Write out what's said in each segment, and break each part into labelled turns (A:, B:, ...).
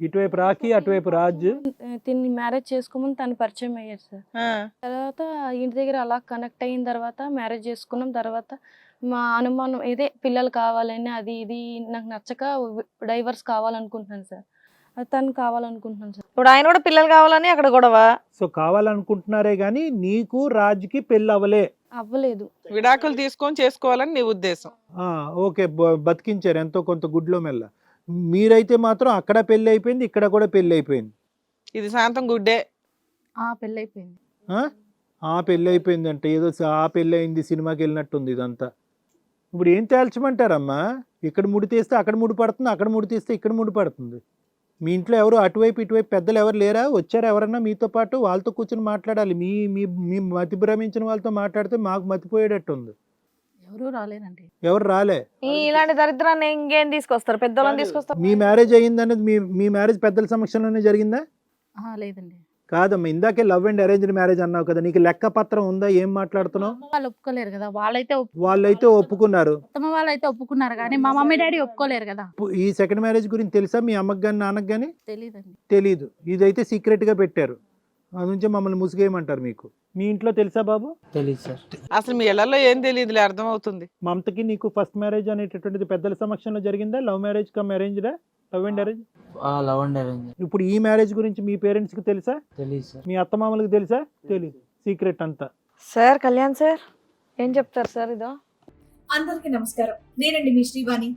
A: ఇటువైపు రాఖీ అటువైపు రాజ్.
B: తిని మ్యారేజ్ చేసుకోమని తను పరిచయం అయ్యారు సార్.
C: ఆ,
B: తర్వాత ఇంటి దగ్గర అలా కనెక్ట్ అయిన తర్వాత మ్యారేజ్ చేసుకున్నాం. తర్వాత మా అనుమానం ఇదే పిల్లలు కావాలని అది ఇది నాకు నచ్చక డైవర్స్ కావాలనుకుంటున్నాను సార్. అది తను కావాలనుకుంటున్నాను సార్.
C: ఇప్పుడు ఆయన కూడా పిల్లలు కావాలని అక్కడ గొడవ?
A: సో కావాలనుకుంటున్నారే గాని నీకు రాజ్కి పెళ్ళి అవ్వలే.
B: అవ్వలేదు.
D: విడాకులు తీసుకొని చేసుకోవాలని నీ ఉద్దేశం.
A: ఆ, ఓకే బ- బతికించారు ఎంతో కొంత గుడ్లో మెల్ల. మీరైతే మాత్రం అక్కడ పెళ్ళి అయిపోయింది ఇక్కడ కూడా పెళ్ళి అయిపోయింది.
D: ఇది శాంతం గుడ్డే
E: ఆ పెళ్ళి అయిపోయింది.
A: ఆ? ఆ పెళ్ళి అయిపోయింది అంటే ఏదో స- ఆ పెళ్ళి అయింది సినిమాకి వెళ్ళినట్టుంది ఇదంతా. ఇప్పుడు ఏం తేల్చమంటారమ్మా? ఇక్కడ ముడి తీస్తే అక్కడ ముడి పడుతుంది అక్కడ ముడి తీస్తే ఇక్కడ ముడి పడుతుంది. మీ ఇంట్లో ఎవరు అటువైపు ఇటువైపు పెద్దలు ఎవరు లేరా? వచ్చారా ఎవరన్నా మీతో పాటు? వాళ్ళతో కూర్చొని మాట్లాడాలి. మీ మీ మీ మతి భ్రమించిన వాళ్ళతో మాట్లాడితే మాకు మతిపోయేటట్టు ఉంది
E: ఎవరు రాలేదండి
A: ఎవరు రాలే?
C: ఈ ఇలాంటి దరిద్రాన్ని ఇంకేం తీసుకొస్తారు? పెద్దోళ్ళని తీసుకొస్తారు?
A: మీ మ్యారేజ్ అయ్యిందనేది మీ మీ మ్యారేజ్ పెద్దల సమక్షంలోనే జరిగిందా?
E: ఆ, లేదండి.
A: కాదమ్మా ఇందాకే లవ్ అండ్ అరేంజ్డ్ మ్యారేజ్ అన్నావు కదా నీకు లెక్క పత్రం ఉందా? ఏం మాట్లాడుతున్నావు?
E: అమ్మ వాళ్ళు ఒప్పుకోలేరు కదా వాళ్ళైతే ఒప్పు-
A: వాళ్ళైతే ఒప్పుకున్నారు.
E: అత్తమ్మ వాళ్ళైతే ఒప్పుకున్నారు కానీ మా మమ్మీ డాడీ ఒప్పుకోలేరు కదా.
A: పు- ఈ సెకండ్ మ్యారేజ్ గురించి తెలుసా మీ అమ్మకి కానీ నాన్నకి కానీ
E: తెలియదండి
A: తెలీదు. ఇదైతే సీక్రెట్గా పెట్టారు. అది నుంచి మమ్మల్ని ముసుగేయమంటారు మీకు. మీ ఇంట్లో తెలుసా బాబు?
F: తెలీదు సార్.
D: అసలు మీ ఇళ్ళలో ఏం తెలియదులే అర్థమవుతుంది.
A: మమతకి నీకు ఫస్ట్ మ్యారేజ్ అనేటటువంటిది పెద్దల సమక్షంలో జరిగిందా? లవ్ మ్యారేజ్ కమ్ అరేంజ్డా లవ్ అండ్ అరేంజ్
F: ఆ లవ్ అండ్ అరేంజ్
A: ఇప్పుడు ఈ మ్యారేజ్ గురించి మీ పేరెంట్స్కి తెలుసా?
F: తెలీదు సార్.
A: మీ అత్తమామలకు తెలుసా? తెలీదు. సీక్రెట్ అంతా.
C: సార్ కళ్యాణ్ సార్ ఏం చెప్తారు సార్ ఇదో?
G: అందరికీ నమస్కారం. నేనండి మీ శ్రీవాణి.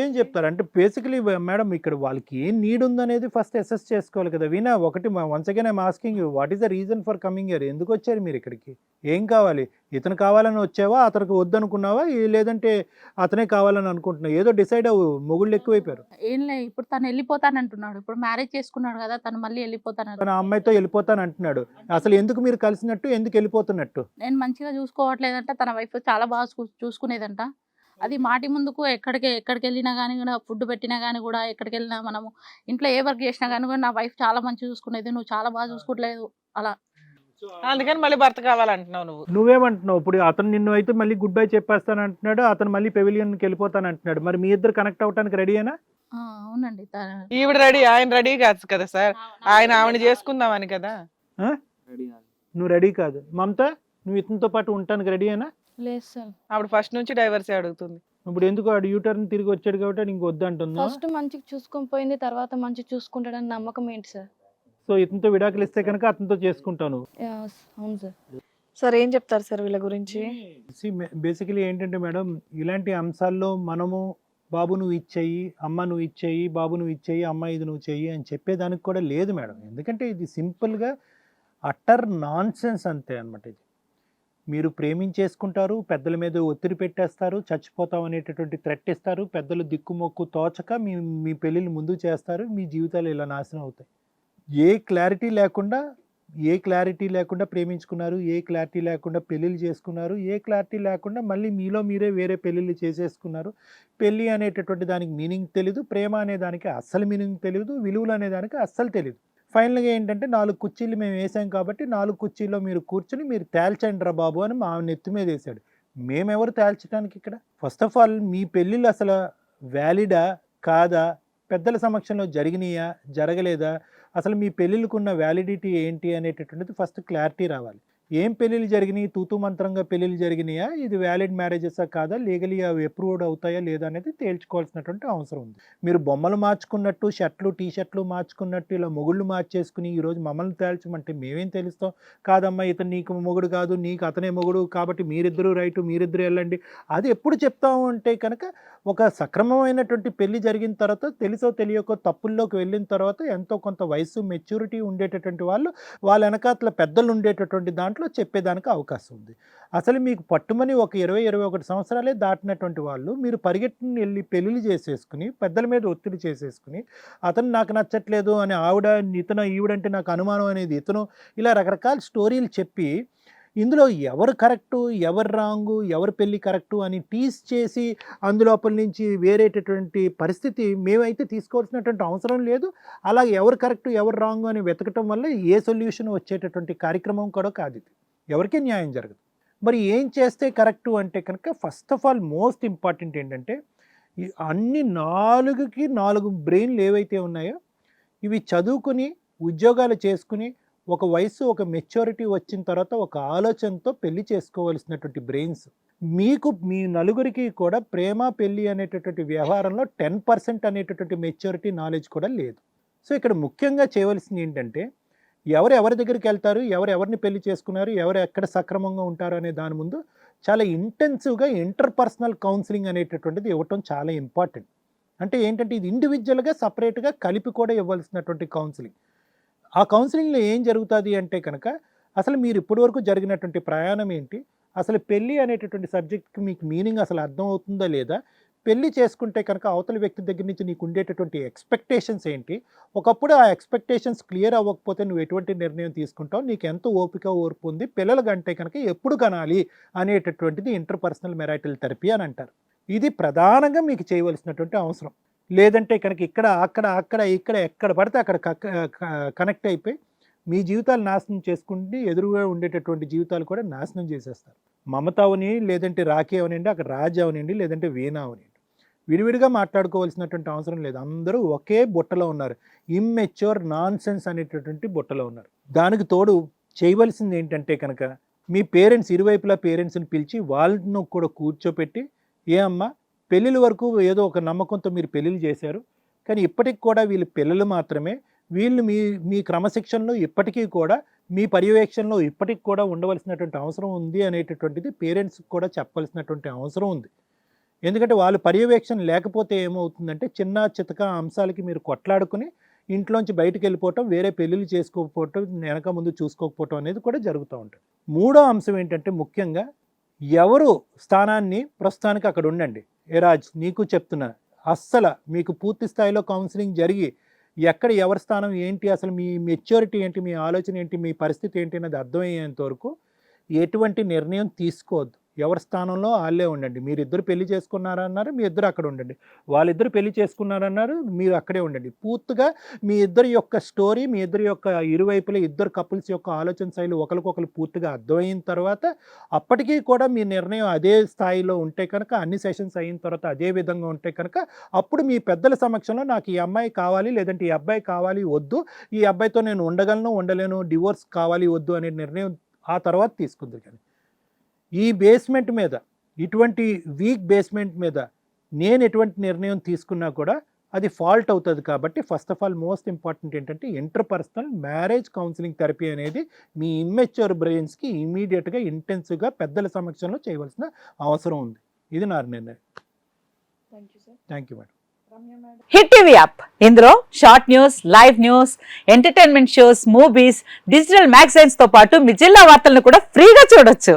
A: ఏం చెప్తారు? అంటే బేసికలీ మేడం ఇక్కడ వాళ్ళకి ఏం నీడ్ ఉందనేది ఫస్ట్ అసెస్ చేసుకోవాలి కదా వినా ఒకటి once again I'm asking what is the reason for coming here ఎందుకు వచ్చారు మీరు ఇక్కడికి? ఏం కావాలి? ఇతను కావాలని వచ్చావా? అతనికి వద్దనుకున్నావా? లేదంటే అతనే కావాలని అనుకుంటున్నావు? ఏదో డిసైడ్ అవ్వు. మొగుళ్ళు ఎక్కువైపోయారు.
E: ఏం లే ఇప్పుడు తను వెళ్ళిపోతాను అంటున్నాడు. ఇప్పుడు మ్యారేజ్ చేసుకున్నాడు కదా తను మళ్ళీ వెళ్ళిపోతాను
A: తన అమ్మాయితో వెళ్ళిపోతాను అంటున్నాడు. అసలు ఎందుకు మీరు కలిసినట్టు? ఎందుకు వెళ్ళిపోతున్నట్టు?
E: నేను మంచిగా చూసుకోవట్లేదంట. తన వైఫ్ చాలా బాగా చూసుకునేదంట. అది మాటి ముందుకు ఎక్కడికి ఎక్కడికి వెళ్ళినా కానీ కూడా ఫుడ్ పెట్టినా కానీ కూడా ఎక్కడికి వెళ్ళినా మనము ఇంట్లో ఏ వర్క్ చేసినా కానీ కూడా నా వైఫ్ చాలా మంచిగా చూసుకునేది నువ్వు చాలా బాగా చూసుకోవట్లేదు అలా.
D: అందుకని మళ్ళీ భర్త కావాలంటున్నావు నువ్వు.
A: నువ్వేమంటున్నావు? ఇప్పుడు అతను నిన్ను అయితే మళ్ళీ గుడ్ బై చెప్పేస్తాను అంటున్నాడు అతను మళ్ళీ పెవిలియన్కి వెళ్ళిపోతాను అంటున్నాడు మరి మీ ఇద్దరు కనెక్ట్ అవడానికి రెడీయేనా
E: ఆ, అవునండి
D: ఈవిడ రెడీ ఆయన రెడీ కాదు కదా సార్? ఆయన ఆవిడ చేసుకుందామని కదా?
F: రెడీ కాదు.
A: నువ్వు రెడీ కాదు. మమత నువ్వు ఇతనితో పాటు ఉండటానికి రెడీయేనా
B: లేదు సార్.
D: ఆవిడ ఫస్ట్ నుంచి డైవర్సీ అడుగుతుంది.
A: ఇప్పుడు ఎందుకు ఆడు యూటర్న్ తిరిగి వచ్చాడు కాబట్టి ఇంక వద్దంటుందా
B: ఫస్ట్ మంచిగా చూసుకొని పోయింది తర్వాత మంచిగా చూసుకుంటాడని నమ్మకం ఏంటి సార్?
A: సో ఇతనితో విడాకులు ఇస్తే కనుక అతనితో చేసుకుంటాను
B: యా, అవును సార్.
C: సార్ ఏం చెప్తారు సార్ వీళ్ళ గురించి?
A: బేసికలీ ఏంటంటే మేడం ఇలాంటి అంశాల్లో మనము బాబు నువ్వు ఇచ్చేయి అమ్మ నువ్వు ఇచ్చేయి బాబు నువ్వు ఇచ్చేయి అమ్మ ఇది నువ్వు చెయ్యి అని చెప్పేదానికి కూడా లేదు మేడం. ఎందుకంటే ఇది సింపుల్గా అట్టర్ నాన్ సెన్స్ అంతే అనమాట ఇది. మీరు ప్రేమించేసుకుంటారు పెద్దల మీద ఒత్తిడి పెట్టేస్తారు చచ్చిపోతాం అనేటటువంటి థ్రెట్ ఇస్తారు పెద్దలు దిక్కుమొక్కు తోచక మీ మీ పెళ్ళిళ్ళు ముందు చేస్తారు మీ జీవితాలు ఇలా నాశనం అవుతాయి. ఏ క్లారిటీ లేకుండా ఏ క్లారిటీ లేకుండా ప్రేమించుకున్నారు ఏ క్లారిటీ లేకుండా పెళ్ళిళ్ళు చేసుకున్నారు ఏ క్లారిటీ లేకుండా మళ్ళీ మీలో మీరే వేరే పెళ్ళిళ్ళు చేసేసుకున్నారు పెళ్ళి అనేటటువంటి దానికి మీనింగ్ తెలీదు ప్రేమ అనే దానికి అస్సలు మీనింగ్ తెలియదు విలువలు అనే దానికి అస్సలు తెలియదు ఫైనల్గా ఏంటంటే నాలుగు కుర్చీలు మేము వేసాం కాబట్టి నాలుగు కుర్చీల్లో మీరు కూర్చుని మీరు తేల్చండి రా బాబు అని మా నెత్తి మీద వేసాడు. మేమెవరు తేల్చడానికి ఇక్కడ? ఫస్ట్ ఆఫ్ ఆల్ మీ పెళ్ళిళ్ళు అసలు వ్యాలిడా కాదా? పెద్దల సమక్షంలో జరిగినాయా? జరగలేదా? అసలు మీ పెళ్ళిళ్ళకున్న వ్యాలిడిటీ ఏంటి అనేటటువంటిది ఫస్ట్ క్లారిటీ రావాలి. ఏం పెళ్ళిళ్ళు జరిగినాయి? తూతు మంత్రంగా పెళ్ళిళ్ళు జరిగినాయా? ఇది వ్యాలిడ్ మ్యారేజెసా కాదా? లీగలీ అవి అప్రూవ్డ్ అవుతాయా లేదా అనేది తేల్చుకోవాల్సినటువంటి అవసరం ఉంది. మీరు బొమ్మలు మార్చుకున్నట్టు షర్ట్లు టీ షర్ట్లు మార్చుకున్నట్టు ఇలా మొగుళ్ళు మార్చేసుకుని ఈరోజు మమ్మల్ని తేల్చమంటే మేమేం తెలుస్తాం? కాదమ్మా ఇతను నీకు మొగుడు కాదు నీకు అతనే మొగుడు కాబట్టి మీరిద్దరూ రైటు మీరిద్దరు వెళ్ళండి. అది ఎప్పుడు చెప్తాము అంటే కనుక ఒక సక్రమమైనటువంటి పెళ్ళి జరిగిన తర్వాత తెలుసో తెలియకో తప్పుల్లోకి వెళ్ళిన తర్వాత ఎంతో కొంత వయసు మెచ్యూరిటీ ఉండేటటువంటి వాళ్ళు వాళ్ళ వెనకాతల పెద్దలు ఉండేటటువంటి దాంట్లో చెప్పేదానికి అవకాశం ఉంది. అసలు మీకు పట్టుమని ఒక ఇరవై ఇరవై ఒకటి సంవత్సరాలే దాటినటువంటి వాళ్ళు మీరు పరిగెట్టుని వెళ్ళి పెళ్ళిళ్ళు చేసేసుకుని పెద్దల మీద ఒత్తిడి చేసేసుకుని అతను నాకు నచ్చట్లేదు అని ఆవిడ ఇతను ఈవిడంటే నాకు అనుమానం అనేది ఇతను ఇలా రకరకాల స్టోరీలు చెప్పి ఇందులో ఎవరు కరెక్టు ఎవరు రాంగు ఎవరు పెళ్ళి కరెక్టు అని టీస్ చేసి అందులోపల నుంచి వేరేటటువంటి పరిస్థితి మేమైతే తీసుకోవాల్సినటువంటి అవసరం లేదు. అలాగే ఎవరు కరెక్టు ఎవరు రాంగు అని వెతకటం వల్ల ఏ సొల్యూషన్ వచ్చేటటువంటి కార్యక్రమం కూడా కాదు ఇది. ఎవరికీ న్యాయం జరగదు. మరి ఏం చేస్తే కరెక్టు అంటే కనుక first of all most important ఏంటంటే అన్ని నాలుగుకి నాలుగు బ్రెయిన్లు ఏవైతే ఉన్నాయో ఇవి చదువుకుని ఉద్యోగాలు చేసుకుని ఒక వయసు ఒక మెచ్యూరిటీ వచ్చిన తర్వాత ఒక ఆలోచనతో పెళ్ళి చేసుకోవాల్సినటువంటి బ్రెయిన్స్ మీకు మీ నలుగురికి కూడా ప్రేమ పెళ్ళి అనేటటువంటి వ్యవహారంలో టెన్ పర్సెంట్ అనేటటువంటి మెచ్యూరిటీ నాలెడ్జ్ కూడా లేదు. సో ఇక్కడ ముఖ్యంగా చేయవలసింది ఏంటంటే ఎవరు ఎవరి దగ్గరికి వెళ్తారు ఎవరు ఎవరిని పెళ్ళి చేసుకున్నారు ఎవరు ఎక్కడ సక్రమంగా ఉంటారు అనే దాని ముందు చాలా ఇంటెన్సివ్గా ఇంటర్ పర్సనల్ కౌన్సిలింగ్ అనేటటువంటిది ఇవ్వటం చాలా ఇంపార్టెంట్ అంటే ఏంటంటే ఇది ఇండివిజువల్గా సపరేట్గా కలిపి కూడా ఇవ్వాల్సినటువంటి కౌన్సిలింగ్ ఆ కౌన్సిలింగ్లో ఏం జరుగుతుంది అంటే కనుక అసలు మీరు ఇప్పటివరకు జరిగినటువంటి ప్రయాణం ఏంటి? అసలు పెళ్ళి అనేటటువంటి సబ్జెక్ట్కి మీకు మీనింగ్ అసలు అర్థం అవుతుందా లేదా? పెళ్ళి చేసుకుంటే కనుక అవతల వ్యక్తి దగ్గర నుంచి నీకు ఉండేటటువంటి ఎక్స్పెక్టేషన్స్ ఏంటి? ఒకప్పుడు ఆ ఎక్స్పెక్టేషన్స్ క్లియర్ అవ్వకపోతే నువ్వు ఎటువంటి నిర్ణయం తీసుకుంటావు? నీకు ఎంత ఓపిక ఓర్పు ఉంది? పిల్లలు కంటే కనుక ఎప్పుడు కనాలి అనేటటువంటిది ఇంటర్పర్సనల్ మెరాటల్ థెరపీ అని అంటారు. ఇది ప్రధానంగా మీకు చేయవలసినటువంటి అవసరం. లేదంటే కనుక ఇక్కడ అక్కడ అక్కడ ఇక్కడ ఎక్కడ పడితే అక్కడ కనెక్ట్ అయిపోయి మీ జీవితాలు నాశనం చేసుకుంటే ఎదురుగా ఉండేటటువంటి జీవితాలు కూడా నాశనం చేసేస్తారు. మమత అవని లేదంటే రాఖీ అవనండి అక్కడ రాజ్ అవనండి లేదంటే వీణా అవనండి విడివిడిగా మాట్లాడుకోవాల్సినటువంటి అవసరం లేదు. అందరూ ఒకే బుట్టలో ఉన్నారు. ఇమ్మెచ్యూర్ నాన్ సెన్స్ అనేటటువంటి బుట్టలో ఉన్నారు. దానికి తోడు చేయవలసింది ఏంటంటే కనుక మీ పేరెంట్స్ ఇరువైపులా పేరెంట్స్ని పిలిచి వాళ్ళను కూడా కూర్చోపెట్టి ఏ అమ్మా పెళ్ళిళ్ళ వరకు ఏదో ఒక నమ్మకంతో మీరు పెళ్ళిళ్ళు చేశారు. కానీ ఇప్పటికి కూడా వీళ్ళు పిల్లలు మాత్రమే. వీళ్ళు మీ మీ క్రమశిక్షణలో ఇప్పటికీ కూడా మీ పర్యవేక్షణలో ఇప్పటికి కూడా ఉండవలసినటువంటి అవసరం ఉంది అనేటటువంటిది పేరెంట్స్కి కూడా చెప్పాల్సినటువంటి అవసరం ఉంది. ఎందుకంటే వాళ్ళు పర్యవేక్షణ లేకపోతే ఏమవుతుందంటే చిన్న చితక అంశాలకి మీరు కొట్లాడుకుని ఇంట్లోంచి బయటకు వెళ్ళిపోవటం వేరే పెళ్ళిళ్ళు చేసుకోకపోవటం వెనక ముందు చూసుకోకపోవటం అనేది కూడా జరుగుతూ ఉంటుంది. మూడో అంశం ఏంటంటే ముఖ్యంగా ఎవరు స్థానాన్ని ప్రస్తుతానికి అక్కడ ఉండండి. ఏ రాజ్ నీకు చెప్తున్నా. అస్సలు మీకు పూర్తి స్థాయిలో కౌన్సిలింగ్ జరిగి ఎక్కడ ఎవరి స్థానం ఏంటి అసలు మీ మెచ్యూరిటీ ఏంటి మీ ఆలోచన ఏంటి మీ పరిస్థితి ఏంటి అనేది అర్థమయ్యేంత వరకు ఎటువంటి నిర్ణయం తీసుకోవద్దు. ఎవరి స్థానంలో వాళ్ళే ఉండండి. మీరు ఇద్దరు పెళ్ళి చేసుకున్నారన్నారు మీ ఇద్దరు అక్కడ ఉండండి. వాళ్ళిద్దరు పెళ్ళి చేసుకున్నారన్నారు మీరు అక్కడే ఉండండి. పూర్తిగా మీ ఇద్దరి యొక్క స్టోరీ మీ ఇద్దరి యొక్క ఇరువైపుల ఇద్దరు కపుల్స్ యొక్క ఆలోచన శైలి ఒకరికొకరు పూర్తిగా అర్థమైన తర్వాత అప్పటికీ కూడా మీ నిర్ణయం అదే స్థాయిలో ఉంటే కనుక అన్ని సెషన్స్ అయిన తర్వాత అదే విధంగా ఉంటే కనుక అప్పుడు మీ పెద్దల సమక్షంలో నాకు ఈ అమ్మాయి కావాలి లేదంటే ఈ అబ్బాయి కావాలి వద్దు ఈ అబ్బాయితో నేను ఉండగలను ఉండలేను డివోర్స్ కావాలి వద్దు అనే నిర్ణయం ఆ తర్వాత తీసుకుంది కానీ. ఈ బేస్మెంట్ మీద ఇటువంటి వీక్ బేస్మెంట్ మీద నేను ఎటువంటి నిర్ణయం తీసుకున్నా కూడా అది ఫాల్ట్ అవుతుంది కాబట్టి first of all most important ఏంటంటే inter personal marriage counselling therapy అనేది మీ ఇమ్మెచ్యూర్ బ్రెయిన్స్కి ఇమీడియట్గా ఇంటెన్సివ్గా పెద్దల సమక్షంలో చేయవలసిన అవసరం ఉంది. ఇది నా నిర్ణయం. Thank you madam.
H: Hit TV app ఇందులో short news live news entertainment shows movies digital మ్యాగజైన్స్తో పాటు మీ జిల్లా వార్తలను కూడా ఫ్రీగా చూడొచ్చు.